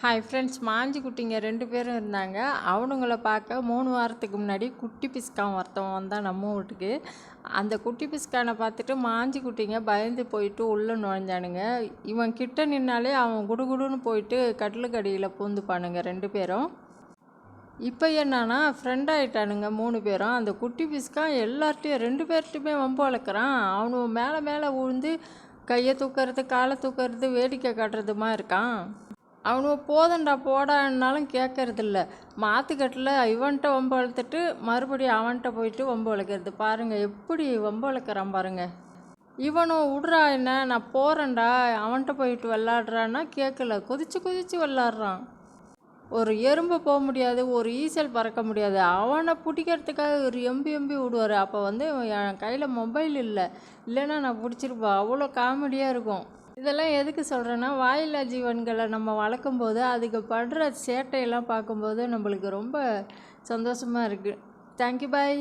Hi friends மாஞ்சி குட்டிங்க ரெண்டு பேரும் இருந்தாங்க. அவனுங்கள பார்க்க மூணு வாரத்துக்கு முன்னாடி குட்டி பிஸ்கான் ஒருத்தவன் வந்தான் நம்ம வீட்டுக்கு. அந்த குட்டி பிஸ்கானை பார்த்துட்டு மாஞ்சி குட்டிங்க பயந்து போயிட்டு உள்ளே நுழைஞ்சானுங்க. இவன் கிட்ட நின்னாலே அவன் குடுகுடுன்னு போயிட்டு கட்டிலுக்கடியில் பூந்துப்பானுங்க ரெண்டு பேரும். இப்போ என்னன்னா ஃப்ரெண்ட் ஆகிட்டானுங்க மூணு பேரும். அந்த குட்டி பிஸ்கான் எல்லார்ட்டையும் ரெண்டு பேர்ட்டையுமே வம்பு வளர்க்குறான். அவனு மேலே மேலே விழுந்து கையை தூக்கிறது காலை தூக்கிறது வேடிக்கை காட்டுறதுமா இருக்கான். அவனு போதண்டா போடான்னாலும் கேட்கறதில்ல மாத்துக்கட்டில் இவன்கிட்ட வம்பு வளர்த்துட்டு மறுபடியும் அவன்கிட்ட போயிட்டு வம்பு வளர்க்குறது. பாருங்கள் எப்படி வம்பு வளர்க்குறான் பாருங்கள் இவனும் விட்றா என்ன? நான் போகிறேன்டா அவன்கிட்ட போயிட்டு விளாட்றான்னா கேட்கல குதிச்சு குதிச்சு விளாட்றான் ஒரு எறும்பு போக முடியாது ஒரு ஈசல் பறக்க முடியாது. அவனை பிடிக்கிறதுக்காக ஒரு எம்பி எம்பி விடுவார். அப்போ வந்து என் கையில் மொபைல் இல்லை. இல்லைன்னா நான் பிடிச்சிருப்பேன். அவ்வளோ காமெடியாக இருக்கும். இதெல்லாம் எதுக்கு சொல்கிறேன்னா வாயில்லா ஜீவன்களை நம்ம வளர்க்கும்போது அதுக்கு படுற சேட்டையெல்லாம் பார்க்கும்போது நம்மளுக்கு ரொம்ப சந்தோஷமாக இருக்குது தேங்க்யூ பாய்